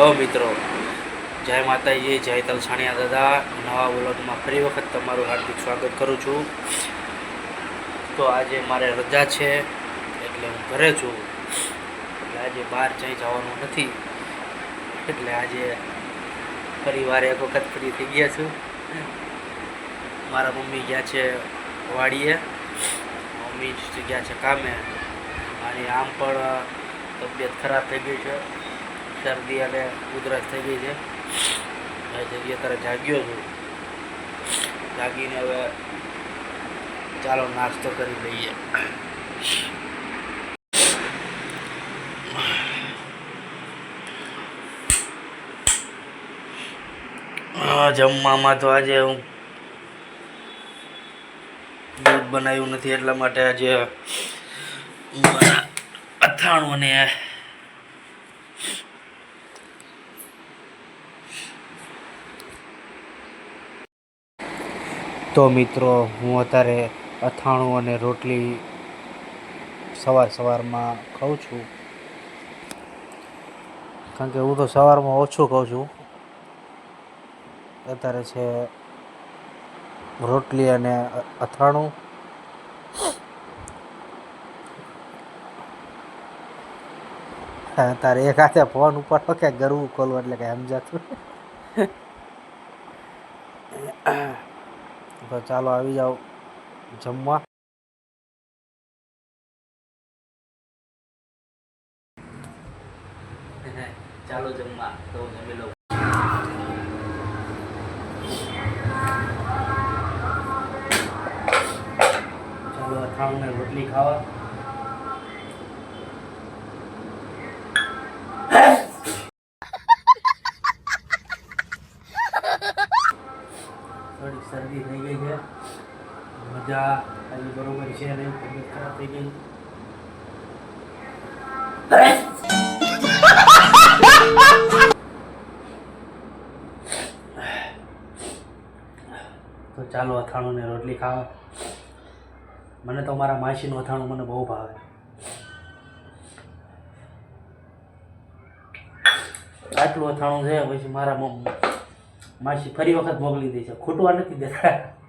Hello મિત્રો. જય માતાજી, જય તલસાણિયા દાદા. નવા વ્લોગમાં ફરી વખત તમારું હાર્દિક સ્વાગત કરું છું. તો આજે મારે રજા છે, એટલે હું ઘરે છું. એટલે આજે બહાર જઈ જવાનું નથી. એટલે આજે પરિવારે એક વખત ફ્રી થઈ ગયા છું. મારા મમ્મી ગયા છે વાડીએ. મમ્મી ગયા છે કામે. અને આમ પણ તબિયત ખરાબ થઈ ગઈ છે. શરદી અને ઉધરસ થઈ ગઈ છે. જગ્યાએ અત્યારે જાગ્યો છું. જાગીને હવે ચાલો નાસ્તો કરી લઈએ. જમવામાં તો આજે હું દૂધ બનાવ્યું નથી, એટલા માટે આજે અથાણું અને તો મિત્રો, હું અત્યારે અથાણું અને રોટલી સવાર સવારમાં ખાઉં છું. કારણ કે હું તો સવારમાં ઓછું ખાઉં છું. અત્યારે છે રોટલી અને અથાણું. તારે એક હાથે ફોન ઉપાડો કે ગરવું ખોલવું એટલે કઈ સમજાતું. તો ચાલો આવી જાઓ જમવા ચાલો જમવા તો હું જમી લઉં ચાલો અથાણું ને રોટલી ખાવા શરદી થઈ ગઈ છે. મજા આવી બરોબર છે નહીં, તબિયત ખરાબ થઈ ગઈ. તો ચાલો અથાણું ને રોટલી ખાવા. મને તો મારા માસીનું અથાણું મને બહુ ભાવે. આટલું અથાણું છે, પછી મારા માસી ફરી વખત મોકલી દે છે. ખૂટવા નથી દેતા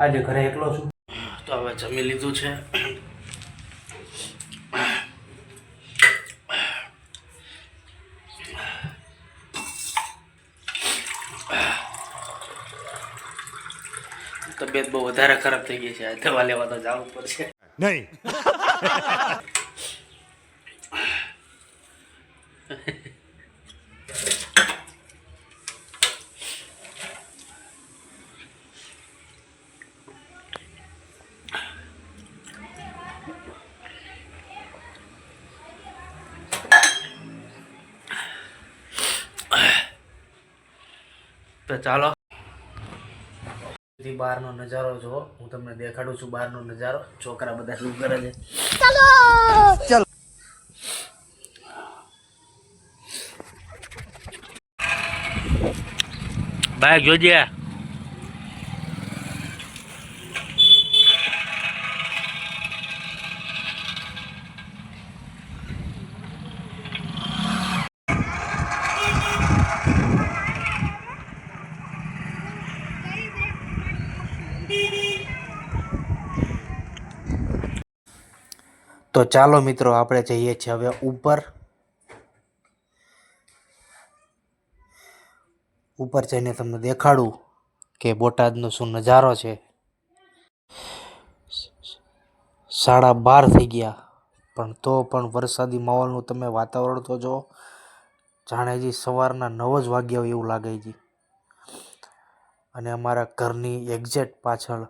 આજે ઘરે એકલો છું. તો હવે જમી લીધું છે. તબિયત બહુ વધારે ખરાબ થઈ ગઈ છે. આ દવા લેવા તો જવું પડશે. નહીં. તો ચાલો. બહારનો નજારો જો હું તમને દેખાડું છું બહારનો નજારો. છોકરા બધા શું કરે છે? બાય જોજે. તો ચાલો મિત્રો, આપણે જઈએ છીએ હવે ઉપર. ઉપર જઈને તમને દેખાડું કે બોટાદનો શું નજારો છે. સાડા બાર થઈ ગયા. પણ તો પણ વરસાદી માહોલનું તમે વાતાવરણ તો જો જાણેજી સવારના નવ જ વાગ્યા હોય એવું લાગે છે અને અમારા ઘરની એક્ઝેક્ટ પાછળ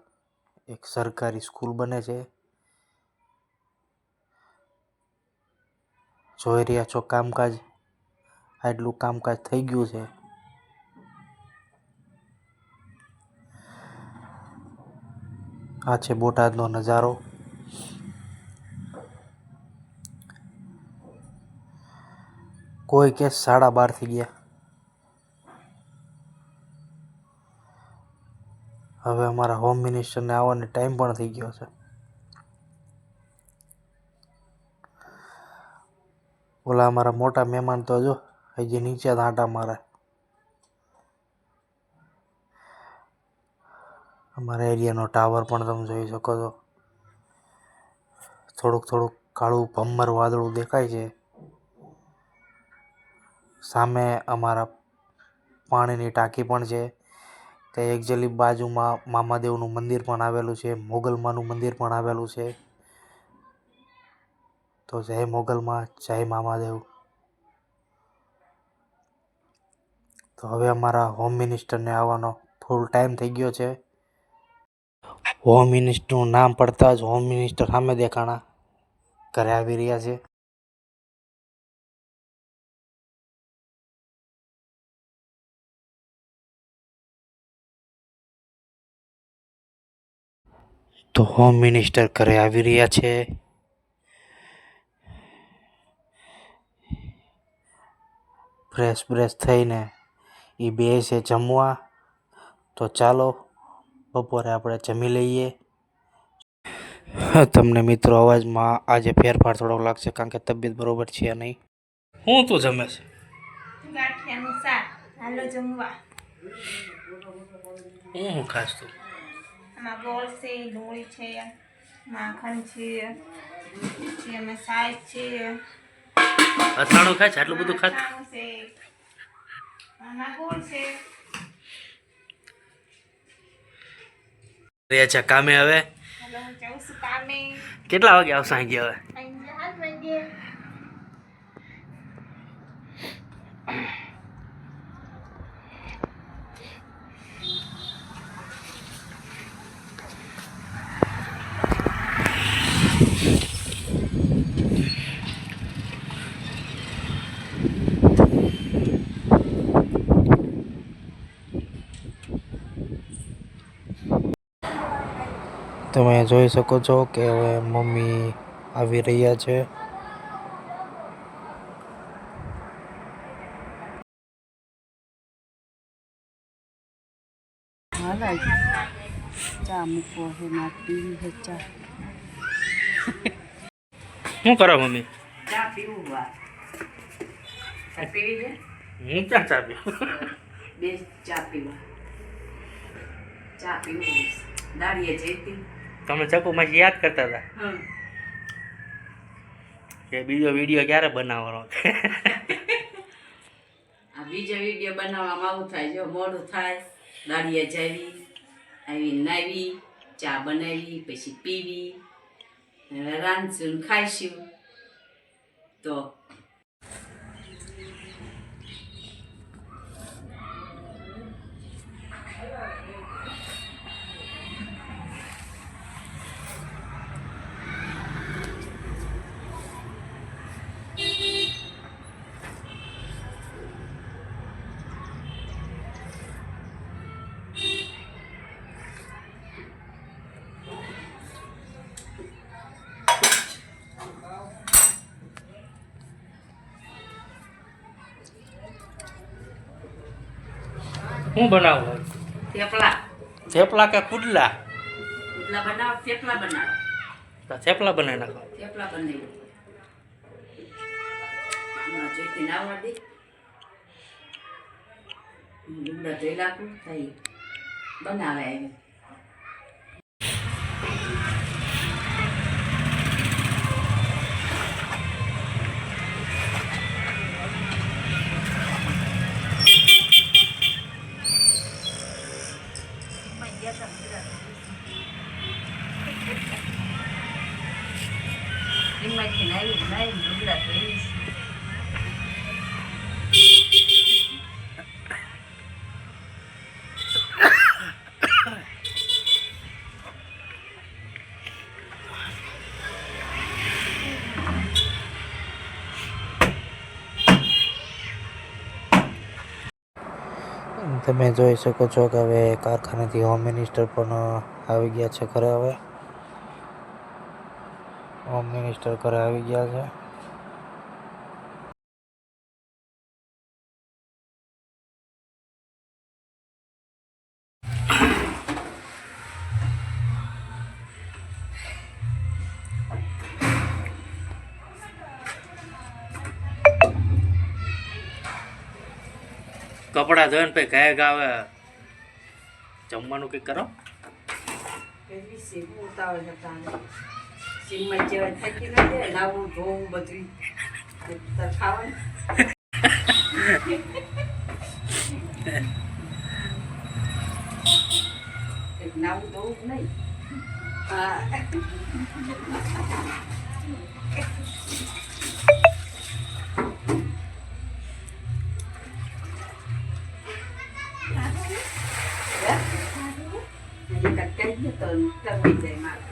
એક સરકારી સ્કૂલ બને છે. જોઈ રહ્યા છો કામકાજ? આટલું કામકાજ થઈ ગયું છે. આ છે બોટાદનો નજારો. કોઈ કે સાડા બાર થઈ ગયા. હવે અમારા હોમ મિનિસ્ટરને આવવાનો ટાઈમ પણ થઈ ગયો છે. ઓલા અમારા મોટા મહેમાન તો જો, હજી નીચે આંટા મારે. અમારા એરિયાનો ટાવર પણ તમે જોઈ શકો છો. થોડુંક થોડુંક કાળું ભમ્મર વાદળું દેખાય છે. સામે અમારા પાણીની ટાંકી પણ છે. તે એકજલી બાજુમાં મામાદેવનું મંદિર પણ આવેલું છે, મોગલમાનું મંદિર પણ આવેલું છે. તો જય મોગલમાં જય મામાદેવ તો હવે અમારા હોમ મિનિસ્ટરને આવવાનો ફૂલ ટાઈમ થઈ ગયો છે. હોમ મિનિસ્ટરનું નામ પડતા જ હોમ મિનિસ્ટર સામે દેખાણા ઘરે આવી રહ્યા છે. તો હોમ મિનિસ્ટર ઘરે આવી રહ્યા છે. ફ્રેશ બ્રેશ થઈને એ બે છે જમવા. તો ચાલો બપોરે આપણે જમી લઈએ. હા, તમને મિત્રો અવાજમાં આજે ફેરફાર થોડોક લાગશે કારણ કે તબિયત બરોબર છે નહીં. હું તું જમે છે? ગાંઠિયાનું શાક. હાલો જમવા. હું હું ખાસ તું? આમાં ગોળ છે ડુંગળી છે માખણ છે પછી અમે સાસ છે. અથાણું ખાય છે? આટલું બધું ખાત અથાણું છે આમાં ગોળ છે રે છે કામે હવે? કેટલા વાગે આવશે ગયા હવે? તમે જોઈ શકો છો કે હવે મમ્મી આવી રહ્યા છે. શું કરો મમ્મી? ચા પીવું ચા પીવી હું ક્યાં ચા પીઉં? બે ચા પીવા. ચા પીવું દાડીએ જઈતી તમે ચકુમાંથી યાદ કરતા હતા? કે બીજો વીડિયો ક્યારે બનાવવાનો? આ બીજો વીડિયો બનાવવામાં આવું થાય જો મોડું થાય દાળીએ જાવી આવી નાવી ચા બનાવી પછી પીવી રાંધશું ખાઈશું. તો શું બનાવું થેપલા. થેપલા કે પુડલા? પુડલા બનાવો થેપલા બનાવો. તો થેપલા બનાવી નાખો. થેપલા બનાવી બનાવે આવી એમાંથી નાવી નાવી તમે જોઈ શકો છો કે હવે કારખાનાથી હોમ મિનિસ્ટર પણ આવી ગયા છે ઘરે હવે. હોમ મિનિસ્ટર ઘરે આવી ગયા છે. કપડા ધોઈને પછી ગાય આવે જમવાનું કંઈક કરો? કેવી ટપાઈ જાય મારે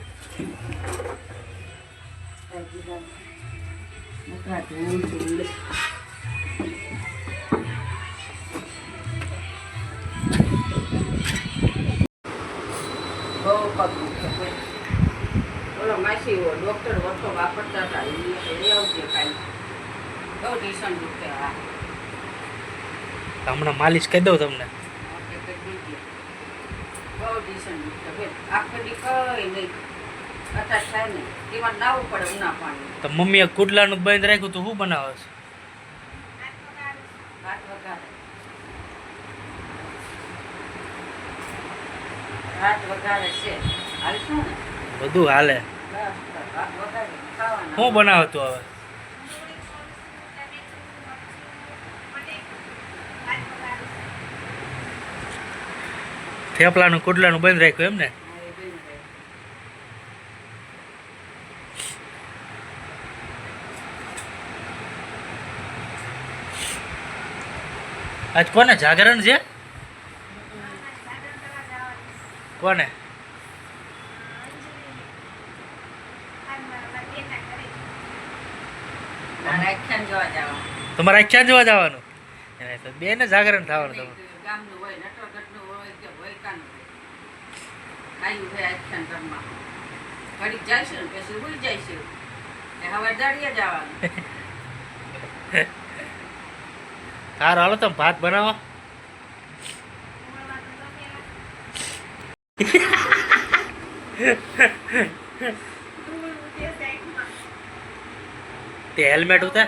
બહુ પગ દુખે. બોલો માસી ઓ ડોક્ટર વટો વાપરતા હતા એ આવજે કાંઈ બહુ ટીશન દુખે હા હમણાં માલિશ કહી દઉં તમને ઓકે કરી દીજે બહુ ટીશન દુખે બેન આખો દી કઈ નહીં અત્યારે થાય ને તેમાં નાવું પડે ઉના પાણી તો મમ્મીએ કુડલાનું બંધ રાખ્યું તો શું બનાવે છે? બધું હાલે. શું બનાવે તું હવે? થેપલાનું કુડલાનું બંધ રાખ્યું એમ ને હા, એ બેન રહે. આજ કોને? જાગરણ છે? કોને? મારે આખ્યાન જોવા જવાનું. બે ને જોવા જવાનું? બેને જાગરણ થવાનું ગમે તમારે. તે ગામનું હોય નટવરગઢનું હોય કે ભોયકાનું હોય. આયુ હોય આખ્યાન ઘરમાં. ઘડીક જઈશું ને પછી ઉઈ જઈશું. છે હવે દાડીએ જવાનું. સારું હાલો તમે ભાત બનાવો. તે હેલ્મેટ ઉતાર.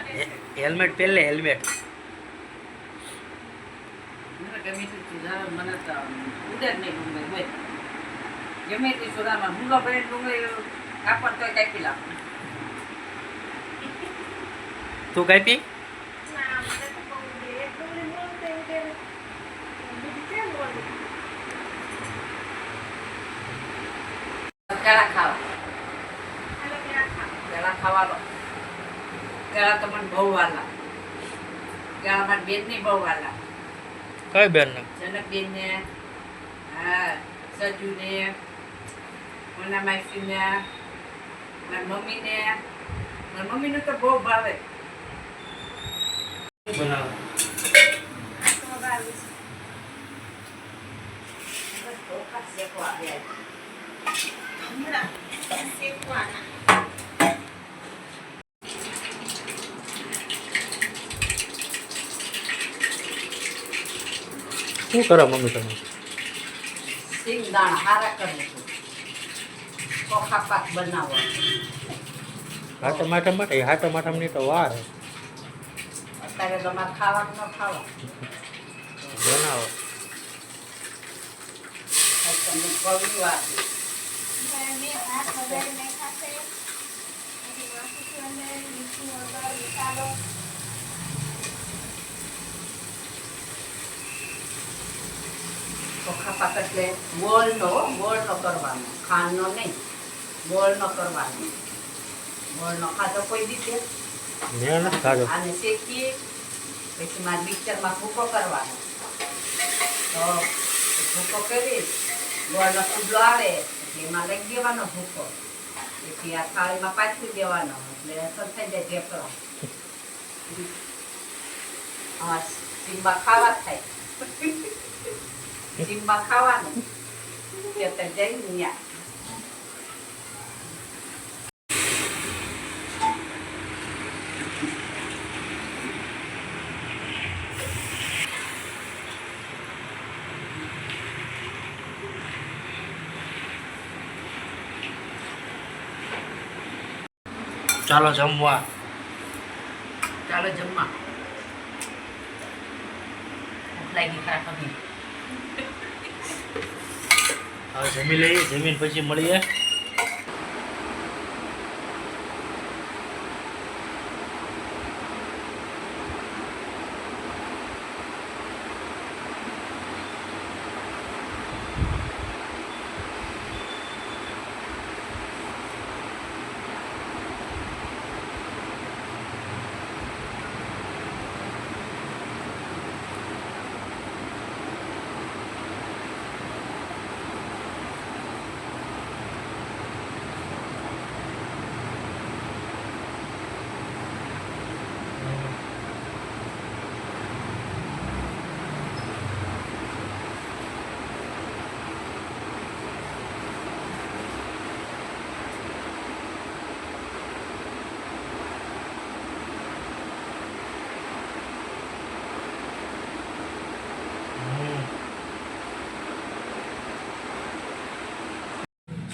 હેલ્મેટ પહેલે હેલ્મેટ ગમે તે તો તે ભરીને ડુંગળી કાપડ તોય કાપી લાવ તું કાપી? કેળા ખાવા. કેળા ખાવાનો. પેલા તો મને બહુ વાલા કેળા મારી બેનની બહુ વાલા કઈ બેન જનકબેનને હા સજુને મોના માસીને મારી મમ્મીને. મારી મમ્મીનું તો બહુ ભાવે. બનાવો. આવ્યા છે. શું કરો મમ્મી તમે? સિંગદાણા હારા કરું છું ચોખા પાક બનાવો હાટા માટા માટે હાટા ની તો વાર અત્યારે અત્યારે તમારે ખાવાનું ન ખાવા? બનાવો. તમને કવિ વાર છે. ચોખા પાક એટલે ગોળનો ગોળનો કરવાનો. ખાંડનો નહીં ગોળનો કરવાનો. ગોળનો ખાધો કોઈ દીધે અને શેકીએ પછી મારે મિક્સરમાં ભૂકો કરવાનો. તો ભૂકો કરી ગોળનો કુડલો આવે એમાં લઈ દેવાનો ભૂકો. પછી આ થાળીમાં પાછી દેવાનો એટલે અસર થઈ જાય ઢેકળો સીંબા ખાવા થાય. જીમમાં ખાવાનું. ખેતર જઈ ત્યાં ચાલો જમવા. ચાલો જમવા. લાગી હવે જમી લઈએ જમીન પછી મળીએ.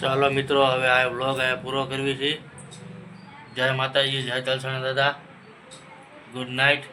ચાલો મિત્રો, હવે આ વ્લોગ અહીંયા પૂરો કરવી છે. જય માતાજી, જય તલસણ દાદા. Good night